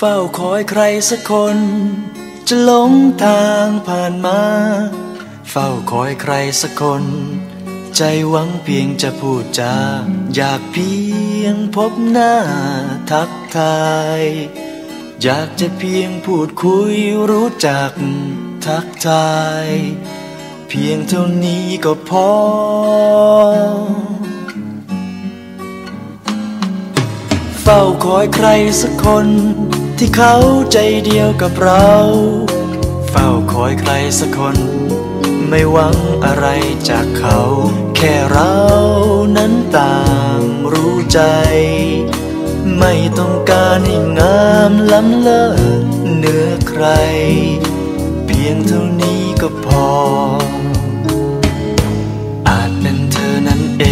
เฝ้าคอยใครสักคน จะหลงทางผ่านมา เฝ้าคอยใครสักคน ใจหวังเพียงจะพูดจาอยากเพียงพบหน้าทักทาย อยากจะเพียงพูดคุยรู้จักทักทาย เพียงเท่านี้ก็พอเฝ้าคอยใครสักคน ที่เขาใจเดียวกับเรา เฝ้าคอยใครสักคน ไม่หวังอะไรจากเขา แค่เรานั้นต่างรู้ใจ ไม่ต้องการให้งามล้ำเลิศเหนือใคร เพียงเท่านี้ก็พอ อาจเป็นเธอนั้นเอ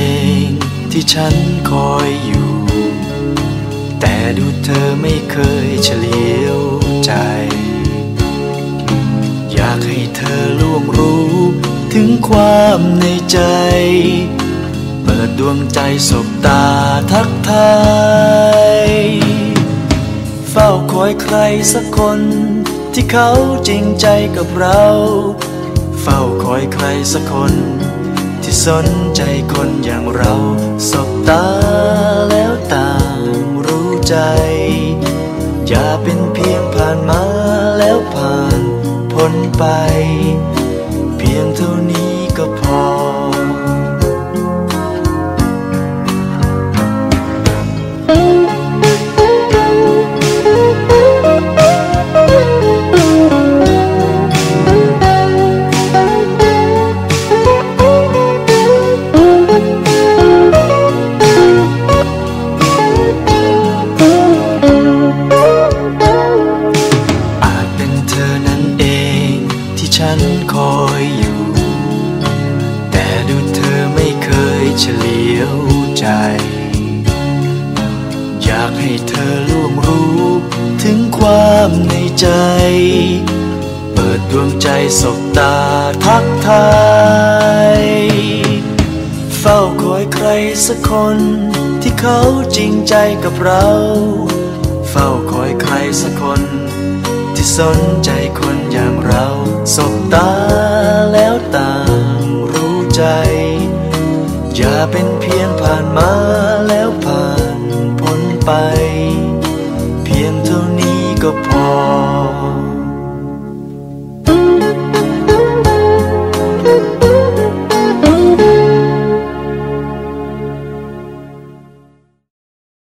งที่ฉันคอยอยู่ แต่ดูเธอไม่เคยเฉลียวใจ อยากให้เธอล่วงรู้ถึงความในใจ เปิดดวงใจสบตาทักทาย เฝ้าคอยใครสักคน ที่เขาจริงใจกับเรา เฝ้าคอยใครสักคน ที่สนใจคนอย่างเราสบตาแล้ว อย่าเป็นเพียงผ่านมาแล้วผ่านพ้นไป คอยอยู่ แต่ดูเธอไม่เคยเฉลียวใจ อยากให้เธอล่วงรู้ถึงความในใจ เปิดดวงใจสบตาทักทายเฝ้าคอยใครสักคนที่เขาจริงใจกับเรา เฝ้าคอยใครสักคน ที่สนใจคน ราสบตาแล้วต่างรู้ใจ อย่าเป็นเพียงผ่านมาแล้วผ่านพ้นไป เพียงเท่านี้ก็พอ